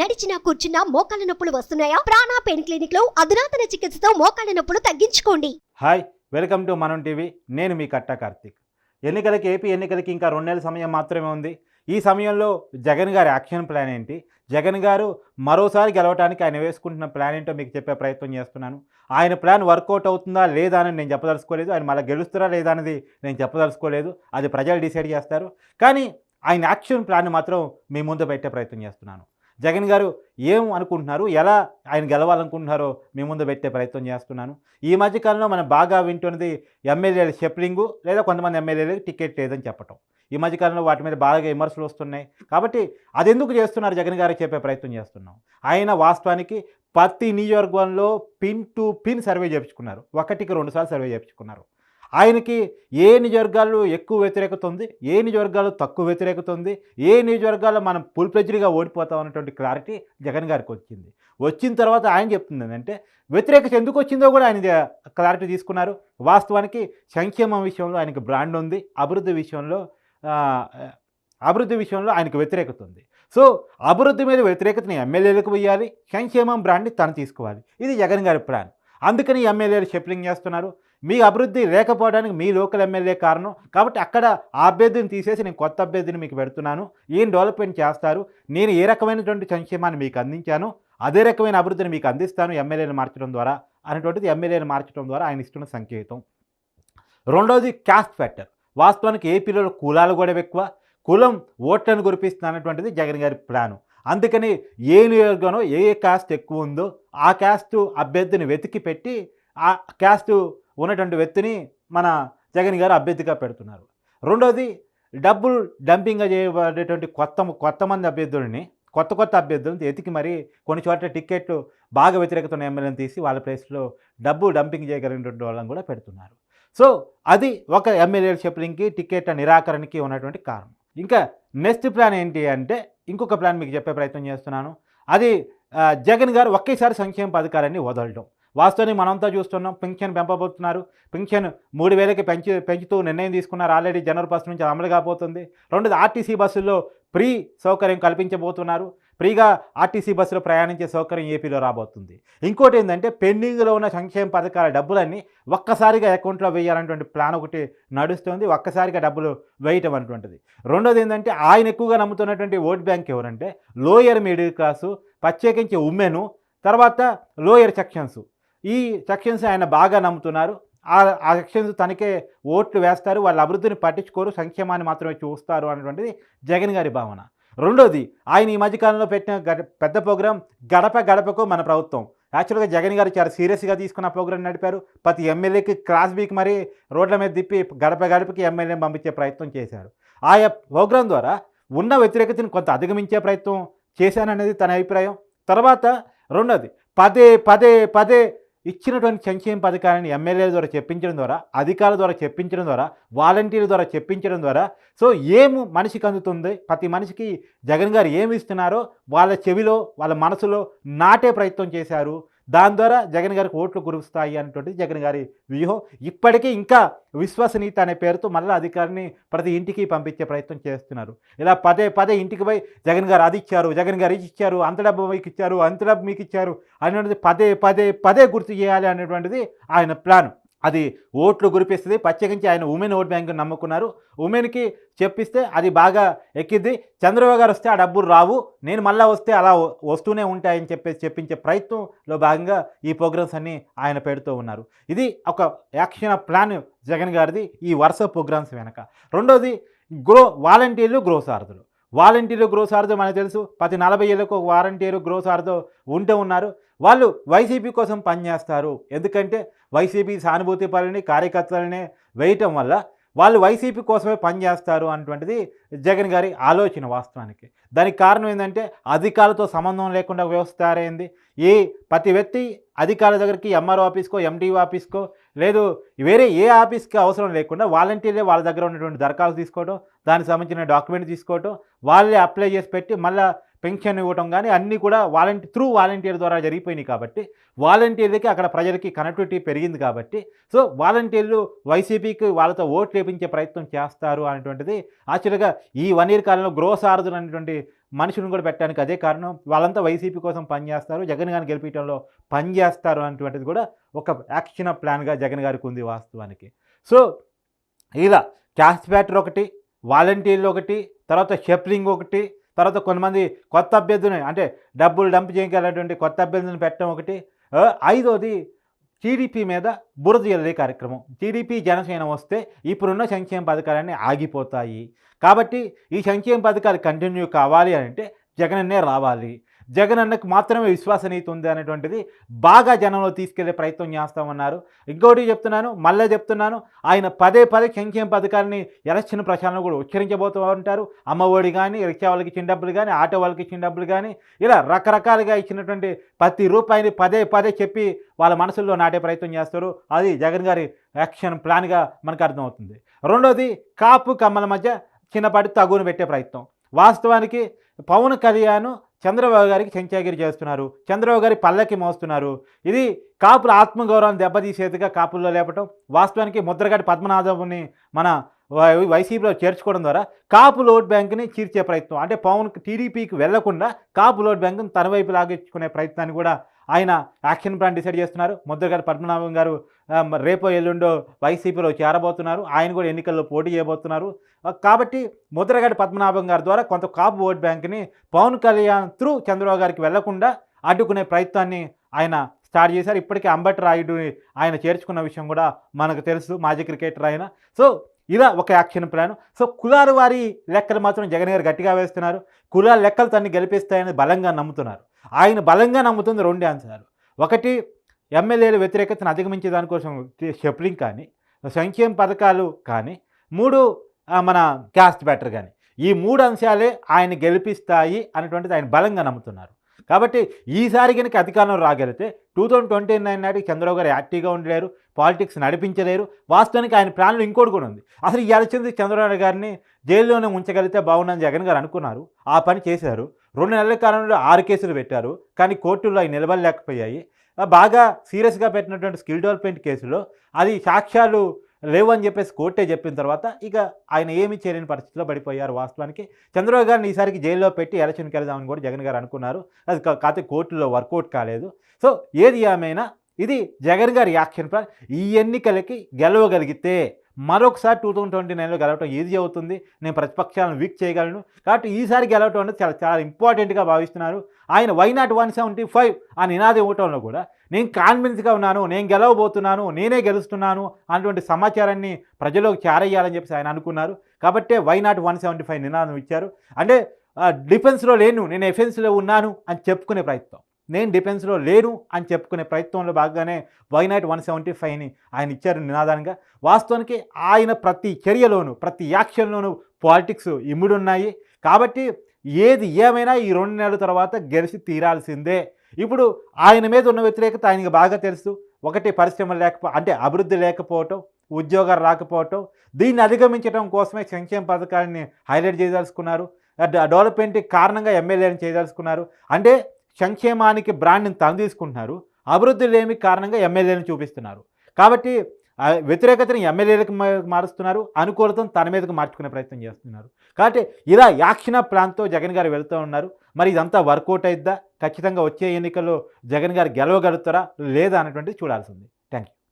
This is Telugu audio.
నడిచినా కూర్చున్నా మోకాళ్ళ నొప్పులు వస్తున్నాయా? ప్రాణా పెయిన్ క్లినిక్లో అధునాతన చికిత్సతో మోకాళ్ళ నొప్పులు తగ్గించుకోండి. Hi welcome to Manam TV. నేను మీ కట్ట కార్తీక్. ఎన్నికలకి ఏపీ ఎన్నికలకి ఇంకా రెండు నెలల సమయం మాత్రమే ఉంది. ఈ సమయంలో జగన్ గారి యాక్షన్ ప్లాన్ ఏంటి? జగన్ గారు మరోసారి గెలవడానికి ఆయన వేసుకుంటున్న ప్లాన్ ఏంటో మీకు చెప్పే ప్రయత్నం చేస్తున్నాను. ఆయన ప్లాన్ వర్కౌట్ అవుతుందా లేదా అని నేను చెప్పదలుచుకోలేదు. ఆయన మళ్ళీ గెలుస్తారా లేదా అనేది నేను చెప్పదలుచుకోలేదు. అది ప్రజలు డిసైడ్ చేస్తారు. కానీ ఆయన యాక్షన్ ప్లాన్ మాత్రం మీ ముందు పెట్టే ప్రయత్నం చేస్తున్నాను. జగన్ గారు ఏం అనుకుంటున్నారు? ఎలా ఆయన గెలవాలనుకుంటున్నారో మీ ముందు పెట్టే ప్రయత్నం చేస్తున్నాను. ఈ మధ్యకాలంలో మనం బాగా వింటున్నది ఎమ్మెల్యేల షెప్లింగు లేదా కొంతమంది ఎమ్మెల్యేలకు టికెట్ లేదని చెప్పటం. ఈ మధ్యకాలంలో వాటి మీద బాగా విమర్శలు వస్తున్నాయి. కాబట్టి అది ఎందుకు చేస్తున్నారు జగన్ గారికి చెప్పే ప్రయత్నం చేస్తున్నాం. ఆయన వాస్తవానికి ప్రతి నియోజకవర్గంలో పిన్ టు పిన్ సర్వే చేయించుకున్నారు ఒకటికి రెండుసార్లు సర్వే చేయించుకున్నారు ఆయనకి ఏ నియోజకవర్గాలు ఎక్కువ వ్యతిరేకత ఉంది ఏ నియోజకవర్గాలు తక్కువ వ్యతిరేకత ఉంది ఏ నియోజకవర్గాలు మనం ఫుల్ ప్లెజ్డ్గా ఓడిపోతాం అన్నటువంటి క్లారిటీ జగన్ గారికి వచ్చింది. వచ్చిన తర్వాత ఆయన చెప్తుంది ఏంటంటే వ్యతిరేకత ఎందుకు వచ్చిందో కూడా ఆయన క్లారిటీ తీసుకున్నారు. వాస్తవానికి సంక్షేమం విషయంలో ఆయనకి బ్రాండ్ ఉంది అభివృద్ధి విషయంలో అభివృద్ధి విషయంలో ఆయనకు వ్యతిరేకత ఉంది. సో అభివృద్ధి మీద వ్యతిరేకతని ఎమ్మెల్యేలకు వేయాలి సంక్షేమం బ్రాండ్ని తను తీసుకోవాలి. ఇది జగన్ గారి ప్లాన్ అందుకని ఎమ్మెల్యేలు షెప్లింగ్ చేస్తున్నారు. మీ అభివృద్ధి లేకపోవడానికి మీ లోకల్ ఎమ్మెల్యే కారణం. కాబట్టి అక్కడ ఆ అభ్యర్థిని తీసేసి నేను కొత్త అభ్యర్థిని మీకు పెడుతున్నాను. ఏం డెవలప్మెంట్ చేస్తారు. నేను ఏ రకమైనటువంటి సంక్షేమాన్ని మీకు అందించాను అదే రకమైన అభివృద్ధిని మీకు అందిస్తాను ఎమ్మెల్యేని మార్చడం ద్వారా అనేటువంటిది ఎమ్మెల్యేని మార్చడం ద్వారా ఆయన ఇస్తున్న సంకేతం. రెండవది క్యాస్ట్ ఫ్యాక్టర్ వాస్తవానికి ఏపీలో కులాలు కూడా ఎక్కువ. కులం ఓట్లను గురిపిస్తుంది అన్నటువంటిది జగన్ గారి ప్లాను అందుకని ఏ నియోజకవర్గంలో ఏ ఏ క్యాస్ట్ ఎక్కువ ఉందో ఆ క్యాస్ట్ అభ్యర్థిని వెతికి పెట్టి ఆ క్యాస్ట్ ఉన్నటువంటి వ్యక్తిని మన జగన్ గారు అభ్యర్థిగా పెడుతున్నారు. రెండోది డబ్బులు డంపింగ్గా చేయబడేటువంటి కొత్త కొత్త మంది అభ్యర్థులని కొత్త కొత్త అభ్యర్థులను ఎతికి మరి కొన్ని చోట్ల టికెట్లు బాగా వ్యతిరేకత ఉన్న ఎమ్మెల్యేని తీసి వాళ్ళ ప్లేస్లో డబ్బు డంపింగ్ చేయగలిగినటువంటి వాళ్ళని కూడా పెడుతున్నారు. సో అది ఒక ఎమ్మెల్యేలు షెప్లింగ్కి టికెట్ నిరాకరణకి ఉన్నటువంటి కారణం. ఇంకా నెక్స్ట్ ప్లాన్ ఏంటి అంటే ఇంకొక ప్లాన్ మీకు చెప్పే ప్రయత్నం చేస్తున్నాను. అది జగన్ గారు ఒకేసారి సంక్షేమ పథకాలన్నీ వదలడం. వాస్తవానికి మనంతా చూస్తున్నాం. పింఛన్ పెంపబోతున్నారు. పింఛన్ మూడు వేలకి పెంచి పెంచుతూ నిర్ణయం తీసుకున్నారు. ఆల్రెడీ జనవరి ఫస్ట్ నుంచి అమలు కాబోతుంది. రెండోది ఆర్టీసీ బస్సుల్లో ఫ్రీ సౌకర్యం కల్పించబోతున్నారు. ఫ్రీగా ఆర్టీసీ బస్సులో ప్రయాణించే సౌకర్యం ఏపీలో రాబోతుంది. ఇంకోటి ఏంటంటే పెండింగ్లో ఉన్న సంక్షేమ పథకాల డబ్బులన్నీ ఒక్కసారిగా అకౌంట్లో వేయాలనేటువంటి ప్లాన్ ఒకటి నడుస్తుంది. ఒక్కసారిగా డబ్బులు వేయటం అనేటువంటిది. రెండోది ఏంటంటే ఆయన ఎక్కువగా నమ్ముతున్నటువంటి ఓట్ బ్యాంక్ ఎవరంటే లోయర్ మిడిల్ క్లాసు ప్రత్యేకించి ఉమెను తర్వాత లోయర్ సెక్షన్స్. ఈ సెక్షన్స్ ఆయన బాగా నమ్ముతున్నారు. ఆ ఆ సెక్షన్స్ తనకే ఓట్లు వేస్తారు. వాళ్ళ అభివృద్ధిని పట్టించుకోరు. సంక్షేమాన్ని మాత్రమే చూస్తారు అనేటువంటిది జగన్ గారి భావన. రెండోది ఆయన ఈ మధ్యకాలంలో పెట్టిన పెద్ద ప్రోగ్రాం గడప గడపకు మన ప్రభుత్వం. యాక్చువల్గా జగన్ గారు చాలా సీరియస్గా తీసుకున్న ప్రోగ్రాం నడిపారు. ప్రతి ఎమ్మెల్యేకి క్రాస్ బీక్ మరి రోడ్ల మీద తిప్పి గడప గడపకి ఎమ్మెల్యేని పంపించే ప్రయత్నం చేశారు. ఆయా ప్రోగ్రాం ద్వారా ఉన్న వ్యతిరేకతను కొంత అధిగమించే ప్రయత్నం చేశాననేది తన అభిప్రాయం. తర్వాత రెండోది పదే పదే పదే ఇచ్చినటువంటి సంక్షేమ పథకాలను ఎమ్మెల్యేల ద్వారా చెప్పించడం ద్వారా అధికారుల ద్వారా చెప్పించడం ద్వారా వాలంటీర్ల ద్వారా చెప్పించడం ద్వారా సో ఏం మనిషికి అందుతుంది? ప్రతి మనిషికి జగన్ గారు ఏమి ఇస్తున్నారో వాళ్ళ చెవిలో వాళ్ళ మనసులో నాటే ప్రయత్నం చేశారు. దాని ద్వారా జగన్ గారికి ఓట్లు కురుస్తాయి అనేటువంటిది జగన్ గారి వ్యూహం. ఇప్పటికీ ఇంకా విశ్వసనీయత అనే పేరుతో మళ్ళీ అధికారిని ప్రతి ఇంటికి పంపించే ప్రయత్నం చేస్తున్నారు. ఇలా పదే పదే ఇంటికి పోయి జగన్ గారు అది ఇచ్చారు జగన్ గారు ఇది ఇచ్చారు అంత డబ్బు మీకు ఇచ్చారు అంత డబ్బు మీకు ఇచ్చారు అనేటువంటిది పదే పదే పదే గుర్తు చేయాలి అనేటువంటిది ఆయన ప్లాన్. అది ఓట్లు గురిపిస్తుంది ప్రత్యేకించి ఆయన ఉమెన్ ఓట్ బ్యాంక్ నమ్ముకున్నారు. ఉమెన్కి చెప్పిస్తే అది బాగా ఎక్కిద్ది. చంద్రబాబు గారు వస్తే ఆ డబ్బులు రావు. నేను మళ్ళీ వస్తే అలా వస్తూనే ఉంటాయని చెప్పేసి చెప్పించే ప్రయత్నంలో భాగంగా ఈ ప్రోగ్రామ్స్ అన్ని ఆయన పెడుతూ ఉన్నారు. ఇది ఒక యాక్షన్ ప్లాన్ జగన్ గారిది ఈ వరుస ప్రోగ్రామ్స్ వెనక. రెండోది గ్రో వాలంటీర్లు గ్రోసార్థులు వాలంటీర్లు గ్రోసార్థం మనకు తెలుసు. ప్రతి నలభై ఏళ్ళకు ఒక వాలంటీరు గ్రో ఉంటూ ఉన్నారు. వాళ్ళు వైసీపీ కోసం పనిచేస్తారు ఎందుకంటే వైసీపీ సానుభూతి పరులని కార్యకర్తలనే వేయటం వల్ల వాళ్ళు వైసీపీ కోసమే పనిచేస్తారు అన్నటువంటిది జగన్ గారి ఆలోచన వాస్తవానికి. దానికి కారణం ఏంటంటే అధికారులతో సంబంధం లేకుండా వ్యవస్థ తయారైంది. ఏ ప్రతి వ్యక్తి అధికారుల దగ్గరికి ఎంఆర్ఓ ఆఫీస్కో ఎండిఓ ఆఫీస్కో లేదు వేరే ఏ ఆఫీస్కి అవసరం లేకుండా వాలంటీర్లే వాళ్ళ దగ్గర ఉన్నటువంటి దరఖాస్తు తీసుకోవడం దానికి సంబంధించిన డాక్యుమెంట్ తీసుకోవడం వాళ్ళే అప్లై చేసి పెట్టి మళ్ళీ పెన్షన్ ఇవ్వటం కానీ అన్నీ కూడా వాలంటీ త్రూ వాలంటీర్ ద్వారా జరిగిపోయినాయి కాబట్టి వాలంటీర్లకి అక్కడ ప్రజలకి కనెక్టివిటీ పెరిగింది కాబట్టి సో వాలంటీర్లు వైసీపీకి వాళ్ళతో ఓట్లు వేపించే ప్రయత్నం చేస్తారు అనేటువంటిది యాక్చువల్గా ఈ వన్ ఇయర్ కాలంలో గ్రోస్ సారథులు అనేటువంటి మనుషులను కూడా పెట్టడానికి అదే కారణం. వాళ్ళంతా వైసీపీ కోసం పనిచేస్తారు. జగన్ గారిని గెలిపించడంలో పనిచేస్తారు అనేటువంటిది కూడా ఒక యాక్షన్ ప్లాన్గా జగన్ గారికి ఉంది వాస్తవానికి. సో ఇలా క్యాష్ బ్యాటర్ ఒకటి వాలంటీర్లు ఒకటి తర్వాత షెప్లింగ్ ఒకటి తర్వాత కొంతమంది కొత్త అభ్యర్థిని అంటే డబ్బులు డంప్ చేయగలటువంటి కొత్త అభ్యర్థులను పెట్టడం ఒకటి. ఐదోది టీడీపీ మీద బురద జల్లే కార్యక్రమం. టీడీపీ జనసేన వస్తే ఇప్పుడున్న సంక్షేమ పథకాలన్నీ ఆగిపోతాయి. కాబట్టి ఈ సంక్షేమ పథకాలు కంటిన్యూ కావాలి అంటే జగనన్నే రావాలి. జగన్ అన్నకు మాత్రమే విశ్వసనీయత ఉంది అనేటువంటిది బాగా జనంలో తీసుకెళ్ళే ప్రయత్నం చేస్తామన్నారు. ఇంకోటి చెప్తున్నాను మళ్ళీ చెప్తున్నాను ఆయన పదే పదే సంక్షేమ పథకాన్ని ఎలక్షన్ ప్రచారంలో కూడా ఉచ్చరించబోతూ ఉంటారు అమ్మఒడి కానీ రిక్షా వాళ్ళకి ఇచ్చిన డబ్బులు కానీ ఆటో వాళ్ళకి ఇచ్చిన డబ్బులు కానీ ఇలా రకరకాలుగా ఇచ్చినటువంటి ప్రతి రూపాయిని పదే పదే చెప్పి వాళ్ళ మనసుల్లో నాటే ప్రయత్నం చేస్తారు. అది జగన్ గారి యాక్షన్ ప్లాన్గా మనకు అర్థమవుతుంది. రెండోది కాపు కమ్మల మధ్య చిన్నపాటి తగును పెట్టే ప్రయత్నం. వాస్తవానికి పవన్ కళ్యాణ్ చంద్రబాబు గారికి చెంచాగిరి చేస్తున్నారు. చంద్రబాబు గారి పల్లకి మోస్తున్నారు. ఇది కాపుల ఆత్మగౌరవాన్ని దెబ్బతీసేదిగా కాపుల్లో లేపటం వాస్తవానికి ముద్రగడ్డి పద్మనాభంని మన వై- వైసీపీలో చేర్చుకోవడం ద్వారా కాపు లోడ్ బ్యాంక్ని చీర్చే ప్రయత్నం. అంటే పవన్ టీడీపీకి వెళ్ళకుండా కాపు లోడ్ బ్యాంక్ని తన వైపు లాగించుకునే ప్రయత్నాన్ని కూడా ఆయన యాక్షన్ ప్లాన్ డిసైడ్ చేస్తున్నారు. ముద్రగడ్డి పద్మనాభం గారు రేపో ఎల్లుండో వైసీపీలో చేరబోతున్నారు. ఆయన కూడా ఎన్నికల్లో పోటీ చేయబోతున్నారు. కాబట్టి ముద్రగడ్డ పద్మనాభం గారి ద్వారా కొంత కాపు ఓట్ బ్యాంక్ని పవన్ కళ్యాణ్ త్రూ చంద్రబాబు గారికి వెళ్ళకుండా అడ్డుకునే ప్రయత్నాన్ని ఆయన స్టార్ట్ చేశారు. ఇప్పటికే అంబటి రాయుడు ఆయన చేర్చుకున్న విషయం కూడా మనకు తెలుసు. మాజీ క్రికెటర్ ఆయన. సో ఇలా ఒక యాక్షన్ ప్లాన్. సో కులాల వారి లెక్కలు మాత్రం జగన్ గారు గట్టిగా వేస్తున్నారు. కులాల లెక్కలు తన్ని గెలిపిస్తాయని బలంగా నమ్ముతున్నారు. ఆయన బలంగా నమ్ముతుంది రెండు అంశాలు. ఒకటి ఎమ్మెల్యేల వ్యతిరేకతను అధిగమించే దానికోసం షెప్లింగ్ కానీ సంక్షేమ పథకాలు కానీ. మూడు మన క్యాస్ట్ బ్యాటర్ కానీ. ఈ మూడు అంశాలే ఆయన గెలిపిస్తాయి అనేటువంటిది ఆయన బలంగా నమ్ముతున్నారు. కాబట్టి ఈసారి కనుక అధికారంలో రాగలిగితే టూ థౌజండ్ ట్వంటీ నైన్ నాటికి చంద్రబాబు గారు యాక్టివ్గా ఉండలేరు పాలిటిక్స్ నడిపించలేరు. వాస్తవానికి ఆయన ప్లాన్లో ఇంకోటి కూడా ఉంది. అసలు ఈ వచ్చింది చంద్రబాబు గారిని జైల్లోనే ఉంచగలిగితే బాగుందని జగన్ గారు అనుకున్నారు. ఆ పని చేశారు. రెండు నెలల కాలంలో ఆరు కేసులు పెట్టారు. కానీ కోర్టుల్లో అవి నిలబడలేకపోయాయి. బాగా సీరియస్గా పెట్టినటువంటి స్కిల్ డెవలప్మెంట్ కేసులో అది సాక్ష్యాలు లేవు అని చెప్పేసి కోర్టే చెప్పిన తర్వాత ఇక ఆయన ఏమీ చేయలేని పరిస్థితిలో పడిపోయారు వాస్తవానికి. చంద్రబాబు గారిని ఈసారికి జైల్లో పెట్టి ఎలక్షన్కి వెళ్దామని కూడా జగన్ గారు అనుకున్నారు. అది కా- కాకపోతే కోర్టులో వర్కౌట్ కాలేదు. సో ఏది ఏమైనా ఇది జగన్ గారి యాక్షన్ ప్లాన్. ఈ ఎన్నికలకి గెలవగలిగితే మరొకసారి టూ థౌజండ్ ట్వంటీ నైన్లో గెలవటం ఈజీ అవుతుంది. నేను ప్రతిపక్షాలను వీక్ చేయగలను. కాబట్టి ఈసారి గెలవటం అనేది చాలా చాలా ఇంపార్టెంట్గా భావిస్తున్నారు. ఆయన why not one seventy five ఆ నినాదం ఇవ్వటంలో కూడా నేను కాన్ఫిడెన్స్గా ఉన్నాను నేను గెలవబోతున్నాను నేనే గెలుస్తున్నాను అన్నటువంటి సమాచారాన్ని ప్రజలకు చేరయ్యాలని చెప్పేసి ఆయన అనుకున్నారు. కాబట్టే why not one seventy five నినాదం ఇచ్చారు. అంటే డిఫెన్స్లో లేను నేను ఎఫెన్స్లో ఉన్నాను అని చెప్పుకునే ప్రయత్నం. నేను డిఫెన్స్లో లేను అని చెప్పుకునే ప్రయత్నంలో భాగంగానే వై నైట్ వన్ సెవెంటీ ఫైవ్ని ఆయన ఇచ్చారు నినాదానికి. వాస్తవానికి ఆయన ప్రతి చర్యలోనూ ప్రతి యాక్షన్లోనూ పాలిటిక్స్ ఇముడున్నాయి కాబట్టి ఏది ఏమైనా ఈ రెండు నెలల తర్వాత గెలిచి తీరాల్సిందే. ఇప్పుడు ఆయన మీద ఉన్న వ్యతిరేకత ఆయనకి బాగా తెలుసు. ఒకటి పరిశ్రమలు లేకపో అంటే అభివృద్ధి లేకపోవటం ఉద్యోగాలు రాకపోవటం దీన్ని అధిగమించడం కోసమే సంక్షేమ పథకాన్ని హైలైట్ చేయదలుచుకున్నారు డెవలప్మెంట్కి కారణంగా ఎమ్మెల్యేని చేయదలుచుకున్నారు అంటే సంక్షేమానికి బ్రాండ్ని తను తీసుకుంటున్నారు. అభివృద్ధి లేమి కారణంగా ఎమ్మెల్యేలను చూపిస్తున్నారు. కాబట్టి వ్యతిరేకతను ఎమ్మెల్యేలకు మారుస్తున్నారు. అనుకూలతను తన మీదకు మార్చుకునే ప్రయత్నం చేస్తున్నారు. కాబట్టి ఇలా యాక్షణ ప్లాన్తో జగన్ గారు వెళ్తూ ఉన్నారు. మరి ఇదంతా వర్కౌట్ అయిద్దా? ఖచ్చితంగా వచ్చే ఎన్నికల్లో జగన్ గారు గెలవగలుగుతారా? లేదా? అనేటువంటిది చూడాల్సింది థ్యాంక్